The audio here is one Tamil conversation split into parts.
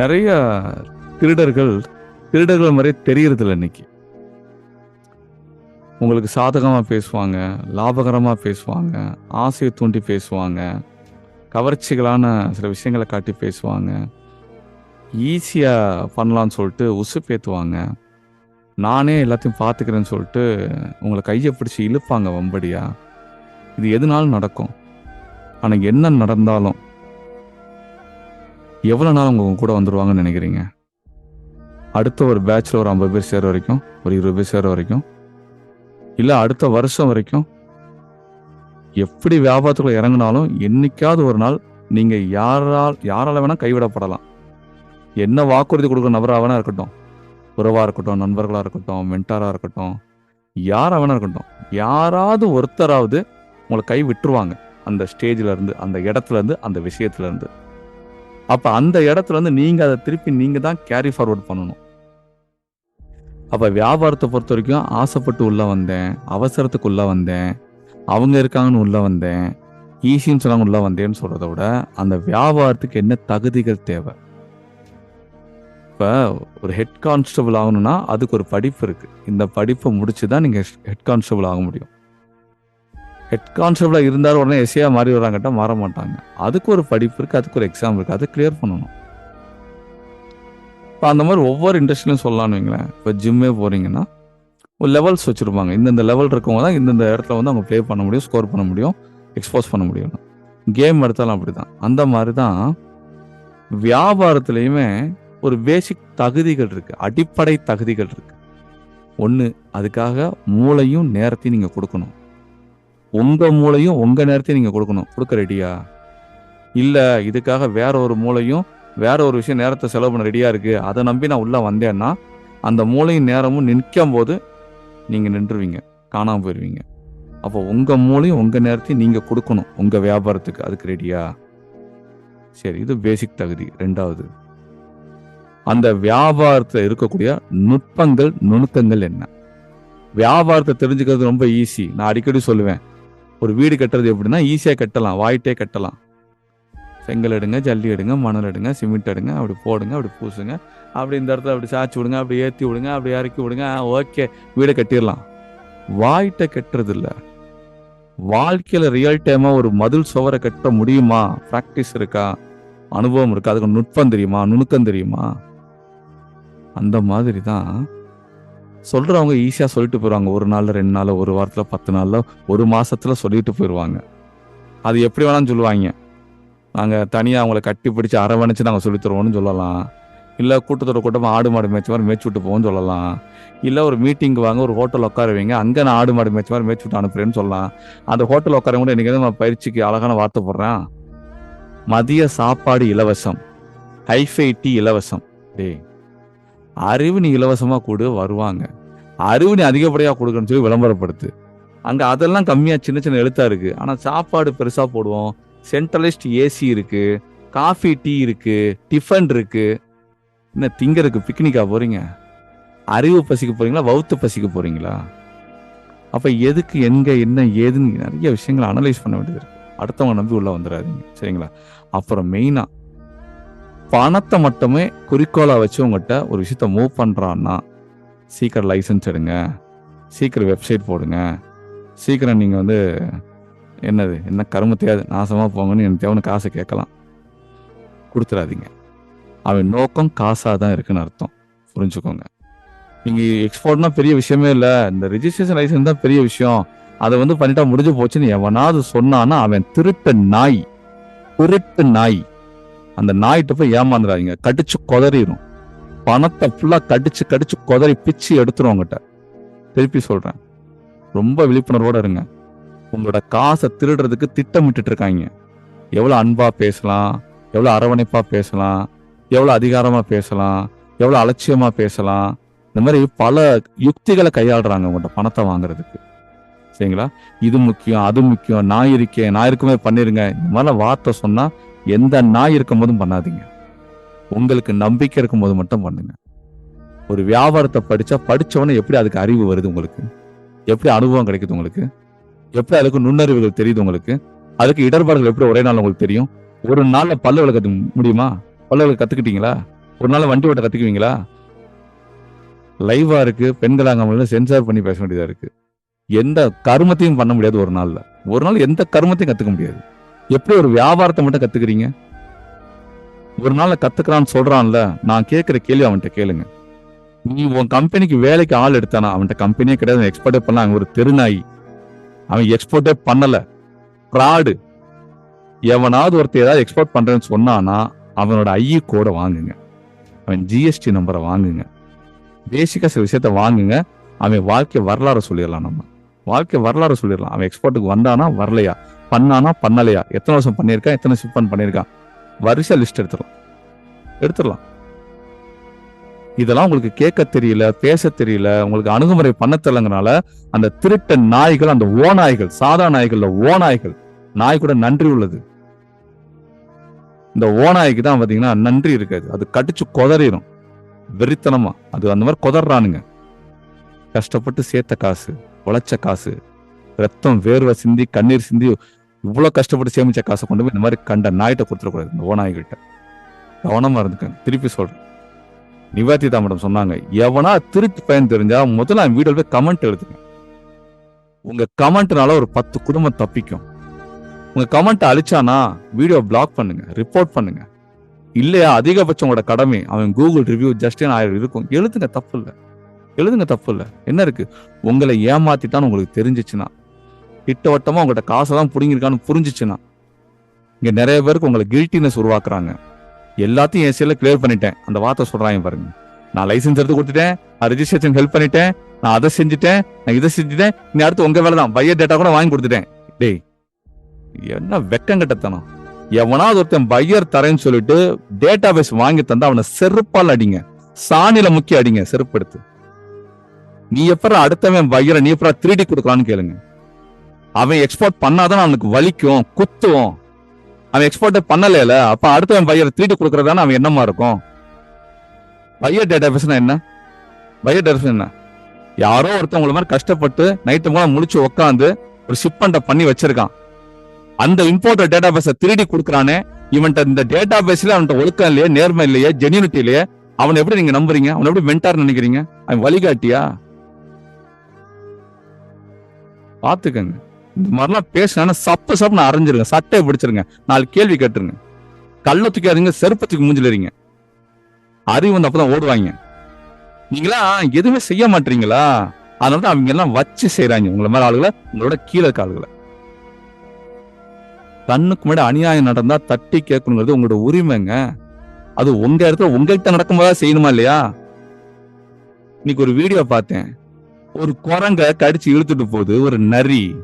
நிறைய திருடர்கள் திருடர்கள் மாதிரி தெரியறதில்ல இன்னைக்கு. உங்களுக்கு சாதகமாக பேசுவாங்க லாபகரமாக பேசுவாங்க ஆசையை தூண்டி பேசுவாங்க கவர்ச்சிகளான சில விஷயங்களை காட்டி பேசுவாங்க. ஈஸியாக பண்ணலான்னு சொல்லிட்டு உசுப்பேத்துவாங்க. நானே எல்லாத்தையும் பார்த்துக்கிறேன்னு சொல்லிட்டு உங்களை கையை பிடிச்சி இழுப்பாங்க வம்படியா. இது எதுனாலும் நடக்கும். ஆனால் என்ன நடந்தாலும் எவ்வளோ நாள் உங்கள் கூட வந்துடுவாங்கன்னு நினைக்கிறீங்க? அடுத்த ஒரு பேட்சில் ஒரு ஐம்பது பேர் சேர வரைக்கும் ஒரு இருபது பேர் சேர வரைக்கும் இல்லை அடுத்த வருஷம் வரைக்கும் எப்படி வியாபாரத்துக்குள்ள இறங்கினாலும் என்னைக்காவது ஒரு நாள் நீங்கள் யாரால் யாரால் வேணால் கைவிடப்படலாம். என்ன வாக்குறுதி கொடுக்குற நபராக வேணா இருக்கட்டும். உறவாக இருக்கட்டும் நண்பர்களாக இருக்கட்டும் மென்டாராக இருக்கட்டும் யாராக வேணா இருக்கட்டும். யாராவது ஒருத்தராவது உங்களை கை விட்டுருவாங்க. அந்த ஸ்டேஜில் இருந்து அந்த இடத்துல இருந்து அந்த விஷயத்துல இருந்து. அப்போ அந்த இடத்துல இருந்து நீங்கள் அதை திருப்பி நீங்கள் தான் கேரி ஃபார்வர்ட் பண்ணணும். அப்போ வியாபாரத்தை பொறுத்த வரைக்கும் ஆசைப்பட்டு உள்ளே வந்தேன் அவசரத்துக்கு உள்ளே வந்தேன் அவங்க இருக்காங்கன்னு உள்ளே வந்தேன் ஈஸின்னு சொன்னாங்க உள்ளே வந்தேன்னு சொல்றதை விட அந்த வியாபாரத்துக்கு என்ன தகுதிகள் தேவை? இப்போ ஒரு ஹெட் கான்ஸ்டபிள் ஆகணும்னா அதுக்கு ஒரு படிப்பு இருக்குது இந்த படிப்பை முடிச்சு தான் நீங்கள் ஹெட் கான்ஸ்டபிள் ஆக முடியும். ஹெட் கான்ஸ்டபிளாக இருந்தாலும் உடனே எஸ்ஐயா மாறி வராங்கட்டா மாற மாட்டாங்க. அதுக்கு ஒரு படிப்பு இருக்குது அதுக்கு ஒரு எக்ஸாம் இருக்குது அதை கிளியர் பண்ணணும். இப்போ அந்த மாதிரி ஒவ்வொரு இண்டஸ்ட்ரியிலும் சொல்லலாம்னு வைங்களேன். இப்போ ஜிம்மே போகிறீங்கன்னா ஒரு லெவல்ஸ் வச்சுருப்பாங்க. இந்தந்த லெவல் இருக்கவங்க தான் இந்தந்த இடத்துல வந்து அவங்க ப்ளே பண்ண முடியும் ஸ்கோர் பண்ண முடியும் எக்ஸ்போஸ் பண்ண முடியும். கேம் எடுத்தாலும் அப்படி தான் அந்த மாதிரி தான் வியாபாரத்துலேயுமே ஒரு பேசிக் தகுதிகள் இருக்குது அடிப்படை தகுதிகள் இருக்குது ஒன்று அதுக்காக மூளையும் நேரத்தையும் நீங்கள் கொடுக்கணும். உங்க மூளையும் உங்க நேரத்தையும் நீங்க கொடுக்கணும். கொடுக்க ரெடியா இல்ல இதுக்காக வேற ஒரு மூளையும் வேற ஒரு விஷயம் நேரத்தை செலவு பண்ண ரெடியா இருக்கு. அதை நம்பி நான் உள்ள வந்தேன்னா அந்த மூளையும் நேரமும் நிற்கும் போது நீங்க நின்றுவீங்க. காணாம போயிருவீங்க. அப்போ உங்க மூளையும் உங்க நேரத்தையும் நீங்க கொடுக்கணும். உங்க வியாபாரத்துக்கு அதுக்கு ரெடியா சரி இது பேசிக் தகுதி. ரெண்டாவது. அந்த வியாபாரத்தில் இருக்கக்கூடிய நுட்பங்கள் நுணுக்கங்கள் என்ன? வியாபாரத்தை தெரிஞ்சுக்கிறது ரொம்ப ஈஸி நான் அடிக்கடி சொல்லுவேன். ஒரு வீடு கட்டுறது எப்படின்னா ஈஸியாக கட்டலாம். வாயிட்டே கட்டலாம். செங்கல் எடுங்க ஜல்லி எடுங்க மணல் எடுங்க சிமெண்ட் எடுங்க அப்படி போடுங்க அப்படி பூசுங்க. அப்படி இந்த இடத்துல அப்படி சாய்ச்சி விடுங்க அப்படி ஏற்றி விடுங்க அப்படி இறக்கி விடுங்க ஓகே வீடை கட்டிடலாம். வாயிட்ட கட்டுறது இல்லை வாழ்க்கையில் ரியல் டைமாக ஒரு மதில் சுவரை கட்ட முடியுமா? ப்ராக்டிஸ் இருக்கா? அனுபவம் இருக்கா? அதுக்கு நுட்பம் தெரியுமா? நுணுக்கம் தெரியுமா? அந்த மாதிரி தான் சொல்றவங்க ஈஸியா சொல்லிட்டு போயிருவாங்க. ஒரு நாள் ரெண்டு நாள் ஒரு வாரத்துல பத்து நாள்ல ஒரு மாசத்துல சொல்லிட்டு போயிருவாங்க. அது எப்படி வேணாலும் சொல்லுவாங்க. நாங்க தனியா அவங்கள கட்டி பிடிச்சு அரவணைச்சு நாங்க சொல்லித் தருவோம்னு சொல்லலாம். இல்ல கூட்டத்தோட கூட்டமாக ஆடு மாடு மேய்ச்ச மாதிரி மேய்ச்சி விட்டு போவோம்னு சொல்லலாம். இல்ல ஒரு மீட்டிங் வாங்க ஒரு ஹோட்டல் உட்கார வைங்க அங்க நான் ஆடு மாடு மேய்ச்ச மாதிரி மேய்ச்சி விட்டு அனுப்புறேன்னு சொல்லலாம். அந்த ஹோட்டல் உட்கார கூட இன்னைக்கு நான் பயிற்சிக்கு அழகான வார்த்தை போடுறேன்? மதிய சாப்பாடு இலவசம். ஹைஃபை டீ இலவசம். டேய். அறிவு நீ இலவசமா கொடு வருவாங்க. அறிவு நீ அதிகப்படியா கொடுக்கணும்னு சொல்லி விளம்பரப்படுத்து. அங்க அதெல்லாம் கம்மியா சின்ன சின்ன எழுத்தா இருக்கு. ஆனா சாப்பாடு பெருசா போடுவோம். சென்ட்ரலிஸ்ட் ஏசி இருக்கு. காஃபி டீ இருக்கு. டிஃபன் இருக்கு. என்ன திங்கருக்கு பிக்னிக்கா போறீங்க? அறிவு பசிக்க போறீங்களா? வவுத்து பசிக்க போறீங்களா? அப்ப எதுக்கு எங்க என்ன ஏதுன்னு நிறைய விஷயங்களை அனலைஸ் பண்ண வேண்டியது இருக்கு. அடுத்தவங்க நம்பி உள்ள வந்துடாதீங்க சரிங்களா? அப்புறம் மெயினா பணத்தை மட்டுமே குறிக்கோளா வச்சு உங்கள்கிட்ட ஒரு விஷயத்த மூவ் பண்ணுறான்னா சீக்கிரம் லைசன்ஸ் எடுங்க. சீக்கிரம் வெப்சைட் போடுங்க. சீக்கிரம் நீங்கள் வந்து என்னது என்ன கருமத்தையாவது நாசமாக போங்கன்னு எனக்கு தேவனு காசை கேட்கலாம். கொடுத்துடாதீங்க. அவன் நோக்கம் காசாக தான் இருக்குன்னு அர்த்தம். புரிஞ்சுக்கோங்க. நீங்கள் எக்ஸ்போர்ட்னா பெரிய விஷயமே இல்லை. இந்த ரிஜிஸ்ட்ரேஷன் லைசன்ஸ் தான் பெரிய விஷயம். அதை வந்து பண்ணிட்டா முடிஞ்சு போச்சுன்னு எவனாவது சொன்னான்னா அவன் திருட்டு நாய். திருட்டு நாய். அந்த நாய்கிட்ட போய் ஏமாந்துடாதீங்க. கடிச்சு கொதறிடும் பணத்தை ஃபுல்லாக கடிச்சு கடிச்சு கொதறி பிச்சு எடுத்துரும் உங்ககிட்ட திருப்பி சொல்றேன். ரொம்ப விழிப்புணர்வோட இருங்க. உங்களோட காசை திருடுறதுக்கு திட்டமிட்டு இருக்காங்க எவ்வளோ அன்பா பேசலாம் எவ்வளோ அரவணைப்பா பேசலாம் எவ்வளோ அதிகாரமா பேசலாம் எவ்வளோ அலட்சியமா பேசலாம். இந்த மாதிரி பல யுக்திகளை கையாளுறாங்க உங்கள்கிட்ட பணத்தை வாங்குறதுக்கு. சரிங்களா? இது முக்கியம் அது முக்கியம். நான் இருக்கேன் நான் இருக்குமே பண்ணிருங்க. இந்த மாதிரிலாம் வார்த்தை சொன்னா எந்த நாய் இருக்கும் போதும் பண்ணாதீங்க. உங்களுக்கு நம்பிக்கை இருக்கும் போது மட்டும் பண்ணுங்க. ஒரு வியாபாரத்தை படிச்சா படிச்சவொடனே எப்படி அதுக்கு அறிவு வருது உங்களுக்கு? எப்படி அனுபவம் கிடைக்குது உங்களுக்கு? எப்படி அதுக்கு நுண்ணறிவுகள் தெரியுது உங்களுக்கு? அதுக்கு இடர்பாடுகள் எப்படி ஒரே நாள் உங்களுக்கு தெரியும்? ஒரு நாள்ல பல்லு விளக்க முடியுமா? பல்லு விளக்க கத்துக்கிட்டீங்களா? ஒரு நாள் வண்டி ஓட்ட கத்துக்குவீங்களா? லைவா இருக்கு பெண்கள் சென்சார் பண்ணி பேச வேண்டியதா இருக்கு. எந்த கர்மத்தையும் பண்ண முடியாது ஒரு நாள்ல. ஒரு நாள் எந்த கருமத்தையும் கத்துக்க முடியாது. எப்படி ஒரு வியாபாரத்தை மட்டும் கத்துக்கிறீங்க? ஒரு நாள்ல கத்துக்கிறான்னு சொல்றான்ல நான் கேட்கிற கேள்வி அவன்கிட்ட கேளுங்க. நீ உன் கம்பெனிக்கு வேலைக்கு ஆள் எடுத்தானா? அவன்கிட்ட கம்பெனியே கிடையாது எக்ஸ்போர்ட்டே பண்ண அவன் ஒரு தெருநாய். அவன் எக்ஸ்போர்ட்டே பண்ணல. ஃப்ராடு எவனாவது ஒருத்தர் ஏதாவது எக்ஸ்போர்ட் பண்றேன்னு சொன்னானா அவனோட ஐஇ கூட வாங்குங்க. அவன் ஜிஎஸ்டி நம்பரை வாங்குங்க. பேசிக்கா சில விஷயத்த வாங்குங்க. அவன் வாழ்க்கை வரலாறு சொல்லிடலாம் நம்ம. வாழ்க்கை வரலாறு சொல்லிடலாம். அவன் எக்ஸ்போர்ட்டுக்கு வந்தானா வரலையா? பண்ணானா பண்ணலையா? எத்தனை வருஷம் பண்ணியிருக்கான்? எத்தனை ஷிப்பன் பண்ணியிருக்கான்? வரிசை லிஸ்ட் எடுத்துடலாம் எடுத்துடலாம். இதெல்லாம் உங்களுக்கு கேட்க தெரியல பேச தெரியல உங்களுக்கு அணுகுமுறை பண்ண தெரியலங்கனால அந்த திருட்ட நாய்கள் அந்த ஓநாய்கள் சாதா நாய்கள்ல ஓநாய்கள் நாய் கூட நன்றி உள்ளது. இந்த ஓநாய்க்கு தான் பாத்தீங்கன்னா நன்றி இருக்காது. அது கடிச்சு கொதறிடும் வெறித்தனமா. அது அந்த மாதிரி கொதறானுங்க கஷ்டப்பட்டு சேர்த்த காசு உழைச்ச காசு ரத்தம் வேர்வை சிந்தி கண்ணீர் சிந்தி இவ்வளோ கஷ்டப்பட்டு சேமிச்ச காசை கொண்டு போய் இந்த மாதிரி கண்ட நாய்கிட்ட கொடுத்துடக்கூடாது. இந்த ஓநாய்கிட்ட. கவனமாக இருந்துக்கங்க. திருப்பி சொல்கிறேன் நிவேதிதா மேடம் சொன்னாங்க. எவனா திருப்பி பயன் தெரிஞ்சா முதல்ல அவன் வீடியோ போய் கமெண்ட் எழுதுங்க உங்க கமெண்ட்னால ஒரு பத்து குடும்பம் தப்பிக்கும். உங்க கமெண்ட் அழிச்சானா வீடியோ பிளாக் பண்ணுங்க. ரிப்போர்ட் பண்ணுங்க. இல்லையா? அதிகபட்சம் உங்களோட கடமை. அவன் கூகுள் ரிவ்யூ ஜஸ்டின் ஆயிரம் இருக்கும்? எழுதுங்க. தப்பு இல்லை. எழுதுங்க. தப்பு இல்லை. என்ன இருக்கு? உங்களை ஏமாத்திட்டான்னு உங்களுக்கு தெரிஞ்சிச்சுன்னா திட்டவட்டமாக உங்கள்கிட்ட காசை தான் புடுங்கிருக்கான்னு புரிஞ்சிச்சுன்னா இங்கே நிறைய பேருக்கு உங்களை கில்ட்டினஸ் உருவாக்குறாங்க. எல்லாத்தையும் என் செல்ல கிளியர் பண்ணிட்டேன். அந்த வார்த்தை சொல்கிறாங்க பாருங்க. நான் லைசென்ஸ் எடுத்து கொடுத்துட்டேன். நான் ரெஜிஸ்ட்ரேஷன் ஹெல்ப் பண்ணிட்டேன். நான் அதை செஞ்சுட்டேன். நான் இதை செஞ்சுட்டேன். நீ அடுத்து உங்கள் வேலை தான். பையர் டேட்டா கூட வாங்கி கொடுத்துட்டேன். டேய் என்ன வெக்கங்கட்டத்தனம் எவனாவது ஒருத்தன் பையர் தரேன்னு சொல்லிட்டு டேட்டா பேஸ் வாங்கி தந்தா அவனை செருப்பால் அடிங்க. சாணியில முக்கிய அடிங்க செருப்படுத்து நீ எப்பறம் அடுத்தவன் பையரை நீ எப்பறம் திருடி கொடுக்கலான்னு கேளுங்க. அவன் எக்ஸ்போர்ட் பண்ணாதான் அவனுக்கு வலிக்கும் குத்துவோம் அவன் எக்ஸ்போர்ட் பண்ணலையில அப்ப அடுத்தவன் பையர் திருட்டு கொடுக்கறதான அவன் என்னமா இருக்கும்? பையர் டேட்டாபேஸ்னா என்ன? பையர் டேட்டாபேஸ் என்ன? யாரோ ஒருத்தவங்கள மாதிரி கஷ்டப்பட்டு நைட்டு மூலம் முடிச்சு உட்காந்து ஒரு ஷிப்பண்ட பண்ணி வச்சிருக்கான். அந்த இம்போர்ட் டேட்டாபேஸ திருடி கொடுக்குறானே இவன்ட்ட இந்த டேட்டா பேஸ்ல அவன்கிட்ட ஒழுக்கம் இல்லையே நேர்மை இல்லையே ஜெனியூனிட்டி இல்லையே அவனை எப்படி நீங்க நம்புறீங்க? அவனை எப்படி மென்டார் நினைக்கிறீங்க? அவன் வழிகாட்டியா? பாத்துக்கங்க இந்த மாதிரிலாம் பேசினா சப்பு சப்புன்னு அரைஞ்சிருங்க சட்டையை பிடிச்சிருங்க. நாலு கேள்வி கேட்டுருங்க. கல்ல தூக்காதீங்க செருப்பத்துக்கு மூஞ்சிலறீங்க. அறிவு வந்து அப்பதான் ஓடுவாங்க. நீங்களா எதுவுமே செய்ய மாட்டீங்களா? அதனால தான் அவங்க எல்லாம் வச்சு செய்யறாங்க உங்களை மாதிரி ஆளுகளை உங்களோட கீழே இருக்க ஆளுகளை. கண்ணுக்கு முன்னாடி அநியாயம் நடந்தா தட்டி கேட்கணுங்கிறது உங்களோட உரிமைங்க. அது உங்க இடத்துல உங்ககிட்ட நடக்கும்போதா செய்யணுமா இல்லையா? இன்னைக்கு ஒரு வீடியோ பார்த்தேன். ஒரு குரங்க கடிச்சு இழுத்துட்டு போகுது ஒரு நரி.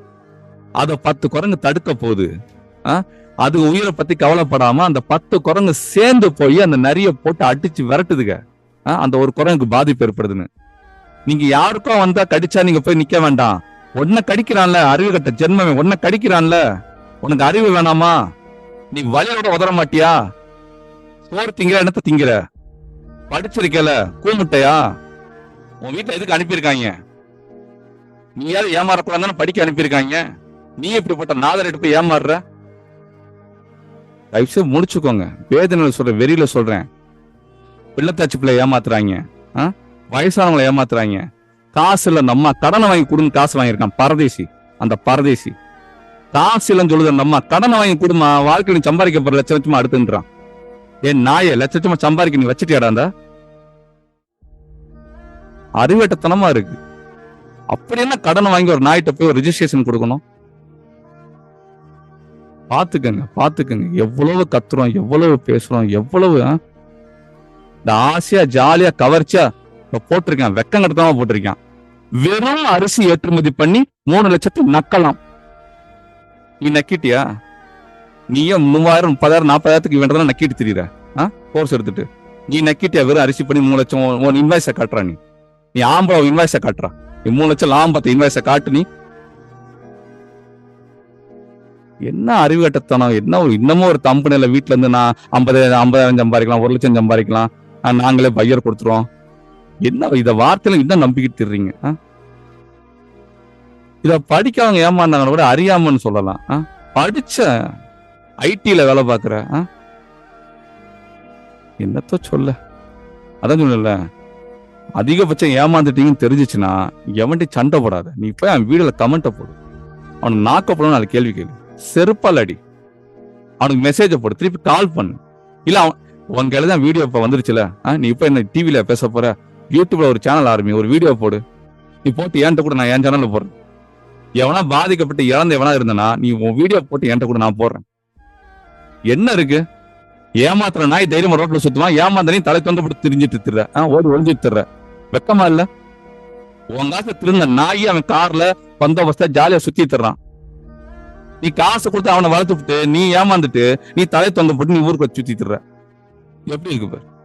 அதை பத்து குரங்கு தடுக்க போகுது. ஆ? அது உயிரை பத்தி கவலைப்படாம அந்த பத்து குரங்கு சேர்ந்து போய் அந்த நரிய போட்டு அடிச்சு விரட்டுதுங்க. ஆ? அந்த ஒரு குரங்குக்கு பாதிப்பு ஏற்படுதுன்னு. நீங்க யாருக்கும் வந்தா கடிச்சா நீங்க போய் நிக்க வேண்டாம். உன்னை கடிக்கிறான்ல அறிவு கட்ட ஜென்மமே உன்னை கடிக்கிறான்ல. உனக்கு அறிவு வேணாமா? நீ வழியோட உதற மாட்டியா? சோறு திங்கிற என்னத்த திங்கிற? படிச்சிருக்கல கூமுட்டையா உன் வீட்டுல எதுக்கு அனுப்பியிருக்காங்க? நீ யாரும் ஏமாறக்கூடாதுன்னு படிக்க அனுப்பியிருக்காங்க. நீ இப்படிப்பட்ட நாதர் போய் ஏமாறுற? தயவுசெய்து முடிச்சுக்கோங்க. வேதனையில சொல்றேன் வெறியில சொல்றேன். பிள்ளைத்தாச்சி பிள்ளை ஏமாத்துறாங்க. ஆ? வயசானவங்களை ஏமாத்துறாங்க. காசு இல்ல நம்ம கடனை வாங்கி கொடுன்னு காசு வாங்கியிருக்கான். பரதேசி. அந்த பரதேசி. காசு இல்லைன்னு சொல்லுது நம்ம கடனை வாங்கி கொடுமா வாழ்க்கையில சம்பாதிக்க போற லட்ச லட்சமா அடுத்துன்றான். ஏன் நாய லட்ச லட்சமா சம்பாதிக்க நீ வச்சுட்டியாடா அந்த? அறிவேட்டத்தனமா இருக்கு. அப்படி என்ன கடனை வாங்கி ஒரு நாய்கிட்ட போய் ஒரு ரிஜிஸ்ட்ரேஷன் கொடுக்கணும்? பார்த்துக்கங்க பார்த்துக்கங்க எவ்வளவு கத்துறோம் எவ்வளவு பேசுறோம் எவ்வளவு இந்த ஆசையா ஜாலியா கவர்ச்சியா இப்ப போட்டிருக்கேன் வெக்கம் கட்டமா போட்டிருக்கேன். வெறும் அரிசி ஏற்றுமதி பண்ணி மூணு லட்சத்தை நக்கலாம். நீ நக்கிட்டியா? நீயே மூவாயிரம் முப்பதாயிரம் நாற்பதாயிரத்துக்கு வேண்டதெல்லாம் நக்கிட்டு தெரியுற கோர்ஸ் எடுத்துட்டு. நீ நக்கிட்டியா? வெறும் அரிசி பண்ணி மூணு லட்சம் உன் இன்வாய்ஸை காட்டுறா நீ. நீ ஆம்பளை இன்வாய்ஸை காட்டுறா. நீ மூணு லட்சம் லாபத்தை இன்வாய்ஸை காட்டு நீ. என்ன அறிவு கட்டத்தனம்? என்ன ஒரு இன்னமும் ஒரு கம்பெனில வீட்டுல இருந்து நான் ஐம்பது ஐம்பதாயிரம் சம்பாதிக்கலாம் ஒரு லட்சம் சம்பாதிக்கலாம். நாங்களே பையர் கொடுத்துருவோம். என்ன இத வார்த்தையில இன்னும் நம்பிக்கிட்டு திர்றீங்க ஆ? இத படிக்கவங்க ஏமாந்தாங்கன்னு கூட அறியாமன்னு சொல்லலாம் ஆ? படிச்ச ஐடியில வேலை பார்க்குற ஆ? சொல்ல? அதான் சொல்லல அதிகபட்சம் ஏமாந்துட்டீங்கன்னு தெரிஞ்சிச்சுன்னா எவன்ட்டி சண்டை போடாத. நீ போய் அவன் வீடுல கமெண்ட்டை போடு. அவனை நாக்கப்படணும்னு போடணும் கேள்வி கேள்வி செருப்பால் அடி அவனுக்கு மெசேஜை போடு. திருப்பி கால் பண்ணு. இல்ல அவன் உன் கையில தான் வீடியோ இப்ப வந்துருச்சுல? ஆ, நீ இப்ப என்ன டிவியில பேச போற? யூடியூப்ல ஒரு சேனல் ஆரம்பி ஒரு வீடியோ போடு. நீ போட்டு என்கிட்ட கூட நான் என் சேனல்ல போடுறேன். எவனா பாதிக்கப்பட்டு இறந்து எவனா இருந்தனா நீ உன் வீடியோ போட்டு என்கிட்ட கூட நான் போடுறேன். என்ன இருக்கு? ஏமாத்துற நாய் தைரியமா ரோட்ல சுத்துவான் ஏமாந்தனையும் நீ தலை தொங்க போட்டு திரிஞ்சிட்டு திர ஓடி ஒழிஞ்சிட்டு திர வெக்கமா இல்ல? உன் காசை திருந்த நாய் அவன் கார்ல பந்தோபஸ்தா ஜாலியா சுத்தி தர்றான். நீ காசு கொடுத்து அவனை வளர்த்து விட்டு நீ ஏமாந்துட்டு நீ தலை தொங்க போட்டு நீ ஊருக்கு சுத்திட்டுற எப்படி இருக்கு பாரு?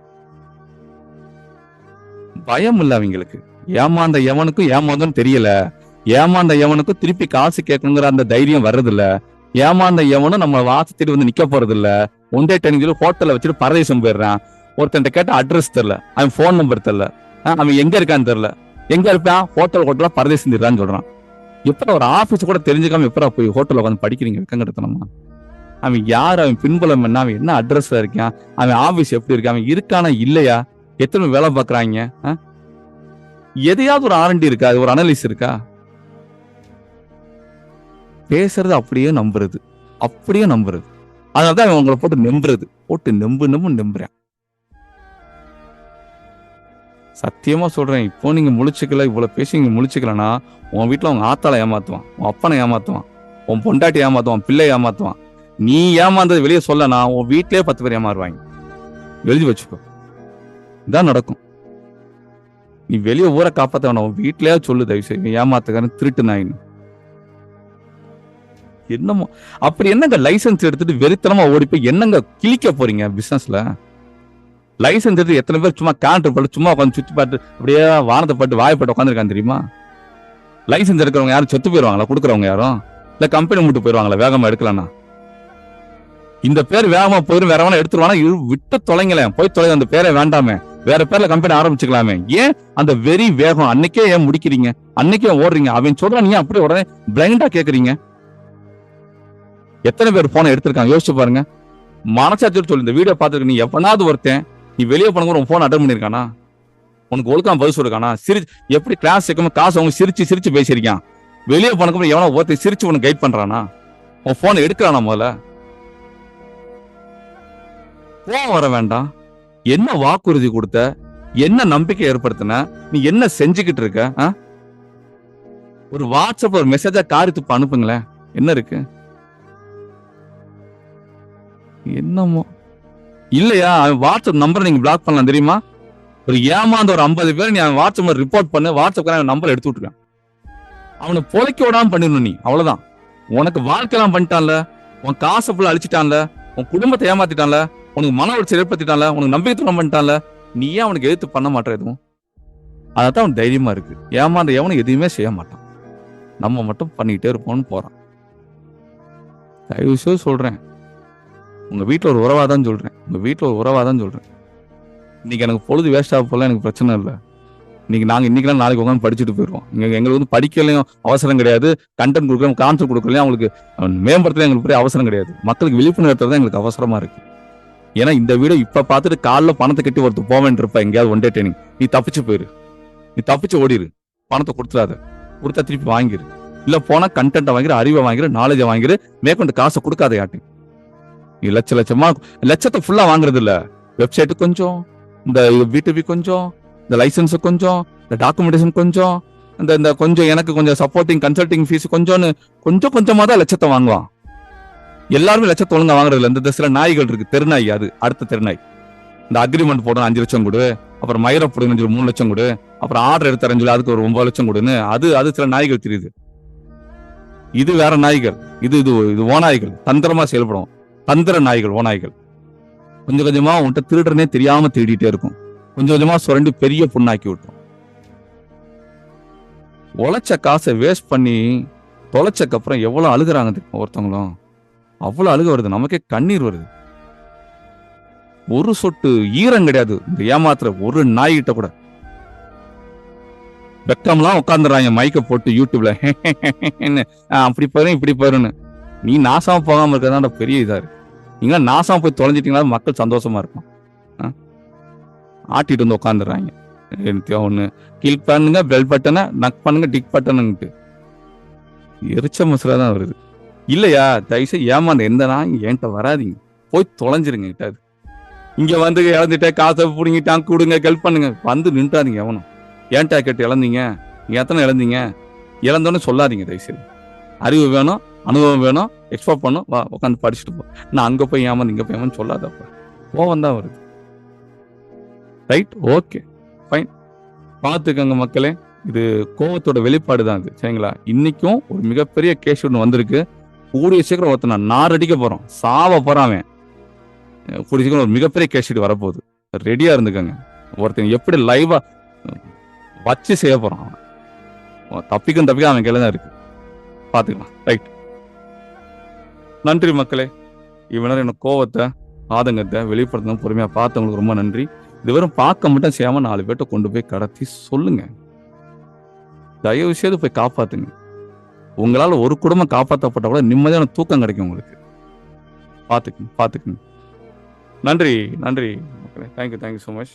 பயம் இல்ல அவங்களுக்கு. ஏமாந்த எவனுக்கும் ஏமாந்தோன்னு தெரியல. ஏமாந்த எவனுக்கும் திருப்பி காசு கேட்கணுங்கிற அந்த தைரியம் வர்றதில்ல. ஏமாந்த எவனும் நம்ம வாசத்திட்டு வந்து நிக்க போறது இல்ல ஒன்றே டைம் சொல்லி ஹோட்டல்ல வச்சுட்டு பரதேசம் போயிடுறான். ஒருத்தன் கேட்ட அட்ரஸ் தெரியல. அவன் ஃபோன் நம்பர் தெரியல. அவன் எங்க இருக்கான்னு தெரியல. எங்க இருப்பான்? ஹோட்டல் ஹோட்டலா பரதேசம் திடுறான்னு சொல்றான். எப்படா ஒரு ஆபீஸ் கூட தெரிஞ்சுக்காம எப்படா போய் ஹோட்டலில் உட்காந்து படிக்கிறீங்க? வெக்கங்கடத்தனமா? அவன் யார்? அவன் பின்புலம் என்ன? அவன் என்ன அட்ரஸ்ல இருக்கான்? அவன் ஆபீஸ் எப்படி இருக்கு அவன் இருக்கானா? இல்லையா? எத்தனை வேலை பார்க்குறாங்க? ஆ? எதையாவது ஒரு ஆரண்டி இருக்கா? அது ஒரு அனலிஸ் இருக்கா? பேசுறது அப்படியே நம்புறது. அப்படியே நம்புறது. அதனாலதான் அவன் உங்களை போட்டு நம்புறது. போட்டு நம்பு நம்பு நம்புறேன். சத்தியமா சொல்றேன் இப்போ நீங்க முழிச்சுக்கல இவ்வளவு பேசி நீங்க முழிச்சுக்கலனா உன் வீட்டுல உங்க ஆத்தால ஏமாத்துவான் உன் அப்பனை ஏமாத்துவான் உன் பொண்டாட்டி ஏமாத்துவான் பிள்ளை ஏமாத்துவான். நீ ஏமாந்தது வெளியே சொல்லனா உன் வீட்டிலே பத்து பேர் ஏமாறுவாங்க. எழுதி வச்சுக்கோ. இதான் நடக்கும். நீ வெளியே ஊரை காப்பாத்த வேணாம் உன் வீட்லயே சொல்லு தயவு செய்ய ஏமாத்துக்காரன் திருட்டு நாயின்னு. என்னமோ அப்படி என்னங்க லைசன்ஸ் எடுத்துட்டு வெறித்தனமா ஓடி போய் என்னங்க கிழிக்க போறீங்க பிசினஸ்ல லைசென்ஸ் எடுத்து எத்தனை பேர் சும்மா கான்ட்ரு போட்டு சும்மா உட்காந்து சுத்தி பார்த்து அப்படியே வானத்தை பட்டு வாயப்பட்டு உட்காந்துருக்காங்க தெரியுமா? லைசென்ஸ் எடுக்கிறவங்க யாரும் செத்து போயிருவாங்களா? கொடுக்குறவங்க யாரும்? இல்ல கம்பெனி விட்டு போயிருவாங்களா? வேகமா எடுக்கலன்னா? இந்த பேர் வேகமா போயிடும் வேற வேணா எடுத்துருவானா? விட்டு தொலைங்களேன் போய் தொலை அந்த பேரை வேண்டாமே. வேற பேர்ல கம்பெனி ஆரம்பிச்சுக்கலாமே. ஏன் அந்த வெறி வேகம்? அன்னைக்கே ஏன் முடிக்கிறீங்க? அன்னைக்கே ஓடுறீங்க? அவன் சொல்றான் நீ அப்படியே உடனே பிளைண்டா கேக்குறீங்க? எத்தனை பேர் போனை எடுத்திருக்காங்க? யோசிச்சு பாருங்க. மனசாச்சு சொல்லு இந்த வீடியோ பார்த்துருக்க நீ எவனாவது ஒருத்தன் நீ வெளியே போனவங்க உன் ஃபோன் அட்டன் பண்ணிருக்கானா? உனக்கு ஒழுக்கம் பதில் சொல்லிருக்கானா? சிரி எப்படி கிளாஸ் சேர்க்காம காசு அவங்க சிரிச்சு சிரிச்சு பேசியிருக்கான்? வெளியே போனக்கு எவனோ ஒருத்தர் சிரிச்சு உனக்கு கைட் பண்றானா? உன் போனை எடுக்கிறானா முதல்ல? கோவம் வர வேண்டாம். என்ன வாக்குறுதி கொடுத்த? என்ன நம்பிக்கை ஏற்படுத்தின? நீ என்ன செஞ்சுக்கிட்டு இருக்க? ஆ? ஒரு வாட்ஸ்அப் ஒரு மெசேஜா காரி துப்ப அனுப்புங்களேன். என்ன இருக்கு? என்னமோ? இல்லையா? அவன் வாட்ஸ்அப் நம்பரை நீங்க பிளாக் பண்ணலாம் தெரியுமா? ஒரு ஏமாந்த ஒரு ஐம்பது பேர் நீ அவன் வாட்ஸ்அப் ரிப்போர்ட் பண்ணு வாட்ஸ்அப் நம்பர் எடுத்து விட்டுருக்கான். அவனை பொழைக்க விடாம பண்ணிடணும் நீ அவ்வளவுதான். உனக்கு வாழ்க்கைலாம் பண்ணிட்டான்ல உன் காசை ஃபுல்லாக அழிச்சிட்டான்ல உன் குடும்பத்தை ஏமாத்திட்டான்ல உனக்கு மன உளைச்சல் ஏற்படுத்திட்டான்ல உனக்கு நம்பிக்கை துணை பண்ணிட்டான்ல நீ ஏன் அவனுக்கு எதிர்த்து பண்ண மாட்டேற எதுவும். அதான் அவன் தைரியமா இருக்கு. ஏமாந்த எவனும் எதுவுமே செய்ய மாட்டான். நம்ம மட்டும் பண்ணிக்கிட்டே இருப்போம்னு போறான். தயவு செய்து சொல்றேன். உங்கள் வீட்டில் ஒரு உறவாக தான் சொல்கிறேன் உங்கள் வீட்டில் ஒரு உறவாக தான் சொல்கிறேன் இன்னைக்கு எனக்கு பொழுது வேஸ்ட் ஆக போகலாம் எனக்கு பிரச்சனை இல்லை. இன்னைக்கு நாங்கள் இன்னைக்கெல்லாம் நாளைக்கு உட்காந்து படிச்சுட்டு போயிடுவோம் இங்கே எங்களுக்கு வந்து படிக்கலையும் அவசரம் கிடையாது. கண்டென்ட் கொடுக்கலாம் கான்செப்ட் கொடுக்கலையும் அவங்களுக்கு மேம்படுத்தல எங்களுக்கு பெரிய அவசரம் கிடையாது. மக்களுக்கு விழிப்புணர்வு தான் எங்களுக்கு அவசரமாக இருக்கு. ஏன்னா இந்த வீடியோ இப்ப பார்த்துட்டு காலைல பணத்தை கட்டி ஒருத்தர் போவேன் இருப்ப எங்கேயாவது ஒன் டே ட்ரைனிங் நீ தப்பிச்சு போயிரு. நீ தப்பிச்சு ஓடிரு. பணத்தை கொடுத்துடாத. கொடுத்தா திருப்பி வாங்கிரு. இல்ல போனா கண்டென்ட்டை வாங்கிரு அறிவை வாங்கிரு நாலேஜை வாங்கிரு. மேற்கொண்டு காசை கொடுக்காத யார்ட்டையும் லட்ச லட்சமா லட்சத்தை ஃபுல்லா வாங்குறது இல்ல வெப்சைட்டு கொஞ்சம் இந்த வீட்டு கொஞ்சம் இந்த லைசன்ஸ் கொஞ்சம் இந்த டாக்குமெண்டேஷன் கொஞ்சம் இந்த இந்த கொஞ்சம் எனக்கு கொஞ்சம் சப்போர்ட்டிங் கன்சல்டிங் ஃபீஸ் கொஞ்சம்னு கொஞ்சம் கொஞ்சமா தான் லட்சத்தை வாங்குவான். எல்லாருமே லட்சத்தை ஒழுங்கா வாங்குறது இல்லை இந்த சில நாய்கள் இருக்கு. தெருநாய் அது அடுத்த தெருநாய். இந்த அக்ரிமெண்ட் போடணும் அஞ்சு லட்சம் கொடு அப்புறம் மயிரை போடுன்னு சொல்லி மூணு லட்சம் கொடு அப்புறம் ஆர்டர் எடுத்து சொல்லி அதுக்கு ஒரு ஒன்பது லட்சம் கொடுன்னு அது அது சில நாய்கள் தெரியுது. இது வேற நாய்கள். இது இது இது ஓநாய்கள். தந்திரமா செயல்படும். தந்திர நாய்கள் ஓநாய்கள். கொஞ்சம் கொஞ்சமா உன்கிட்ட திருடுறனே தெரியாம தேடிட்டே இருக்கும். கொஞ்சம் கொஞ்சமா சுரண்டி பெரிய புண்ணாக்கி விட்டோம் உழைச்ச காசை வேஸ்ட் பண்ணி தொலைச்சக்கு அப்புறம் எவ்வளவு அழுகுறாங்க ஒருத்தவங்களும்? அவ்வளவு அழுக வருது. நமக்கே கண்ணீர் வருது. ஒரு சொட்டு ஈரம் கிடையாது. இந்த ஏமாத்துற ஒரு நாய்கிட்ட கூட. வெக்கம்லாம் உட்காந்துறாங்க மைக்க போட்டு யூடியூப்ல அப்படி போயிரும் இப்படி போயிருன்னு நீ நாசம் போகாம இருக்கிறதா பெரிய இதா இருக்கு. நீங்களா நாசம் போய் தொலைஞ்சிட்டீங்களா மக்கள் சந்தோஷமா இருக்கும் ஆ? ஆட்டிட்டு வந்து உட்காந்துடுறாங்க ஒன்று கில் பண்ணுங்க பெல் பட்டனை நக் பண்ணுங்க டிக் பட்டனுங்கிட்டு எரிச்ச மசுரா தான் வருது. இல்லையா? தயவுசெய்து ஏமாந்த எந்த நான் என்கிட்ட வராதீங்க. போய் தொலைஞ்சிருங்க கிட்டாது இங்கே வந்து இழந்துட்டே காசை பிடிங்கிட்டான் கொடுங்க ஹெல்ப் பண்ணுங்க. வந்து நின்றாதீங்க எவனும். ஏன்டா கேட்டு இழந்தீங்க? நீங்கள் எத்தனை இழந்தீங்க? இழந்தோன்னு சொல்லாதீங்க தயவுசெய்து. அறிவு வேணும் அனுபவம் வேணும் எக்ஸ்போர்ட் பண்ணும் வா உட்காந்து படிச்சுட்டு போ. நான் அங்கே போய் ஏமாந்து இங்கே போய் ஏமாந்து சொல்லாதப்ப. கோவம் தான் வருது. ரைட் ஓகே ஃபைன் பார்த்துக்கங்க மக்களே இது கோவத்தோட வெளிப்பாடு தான் இது. சரிங்களா? இன்னைக்கும் ஒரு மிகப்பெரிய கேஸ் ஒன்று வந்திருக்கு. கூடிய சீக்கிரம் ஒருத்தனை நார் அடிக்க போகிறோம் சாவ போகிறான் அவன். கூடிய சீக்கிரம் ஒரு மிகப்பெரிய கேஸ் ஷீட் வரப்போகுது. ரெடியாக இருந்துக்கோங்க. ஒருத்தன் எப்படி லைவாக வச்சு செய்ய போகிறான் தப்பிக்கும் தப்பிக்கும் தப்பிக்க அவன் கையில் தான் இருக்கு. பார்த்துக்கலாம். ரைட் நன்றி மக்களே. இவ்வளோ என்னோட கோவத்தை ஆதங்கத்தை வெளிப்படுத்தணும் பொறுமையா பார்த்தவங்களுக்கு ரொம்ப நன்றி. இது வெறும் பார்க்க மட்டும் செய்யாம நாலு பேர்ட்ட கொண்டு போய் கடத்தி சொல்லுங்க. தயவு செய்து போய் காப்பாத்துங்க. உங்களால ஒரு குடும்பம் காப்பாற்றப்பட்ட கூட நிம்மதியான தூக்கம் கிடைக்கும் உங்களுக்கு. பார்த்துக்குங்க பார்த்துக்குங்க. நன்றி நன்றி மக்களே. Thank you thank you so much